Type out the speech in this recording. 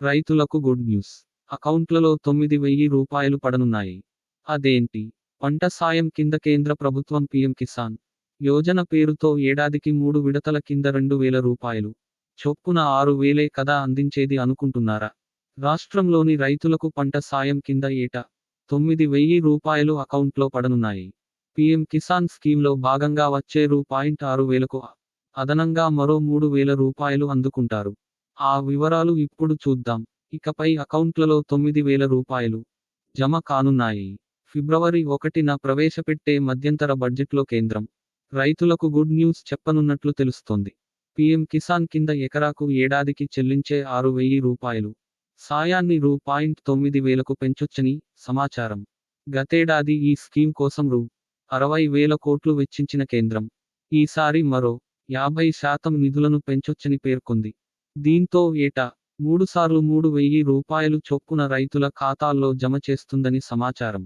రైతులకు good news. అకౌంట్లలో తొమ్మిది వెయ్యి రూపాయలు పడనున్నాయి. అదేంటి? పంట సాయం కింద కేంద్ర ప్రభుత్వం పీఎం కిసాన్ యోజన పేరుతో ఏడాదికి మూడు విడతల కింద రెండు వేల రూపాయలు. చొప్పున ఆరు వేలే కదా అందించేది అనుకుంటున్నారా? రాష్ట్రంలోని రైతులకు పంట సాయం కింద ఏటా తొమ్మిది వెయ్యి రూపాయలు అకౌంట్లో పడనున్నాయి. పీఎం కిసాన్ స్కీమ్లో భాగంగా వచ్చే రూ పాయింట్ ఆరు వేలకు అదనంగా మరో మూడు వేల రూపాయలు అందుకుంటారు. ఆ వివరాలు ఇప్పుడు చూద్దాం. ఇకపై అకౌంట్లలో తొమ్మిది వేల రూపాయలు జమ కానున్నాయి. ఫిబ్రవరి ఒకటిన ప్రవేశపెట్టే మధ్యంతర బడ్జెట్లో కేంద్రం. రైతులకు గుడ్ న్యూస్ చెప్పనున్నట్లు తెలుస్తోంది. పీఎం కిసాన్ కింద ఎకరాకు ఏడాదికి చెల్లించే ఆరు వెయ్యి రూపాయలు. సాయాన్ని రూ. పాయింట్ తొమ్మిది వేలకు పెంచొచ్చని సమాచారం. గతేడాది ఈ స్కీమ్ కోసం రూ. అరవై వేల కోట్లు వెచ్చించిన కేంద్రం. ఈసారి మరో యాభై శాతం నిధులను పెంచొచ్చని పేర్కొంది. దీంతో ఏటా మూడుసార్లు మూడు వెయ్యి రూపాయలు చొప్పున రైతుల ఖాతాల్లో జమ చేస్తుందని సమాచారం.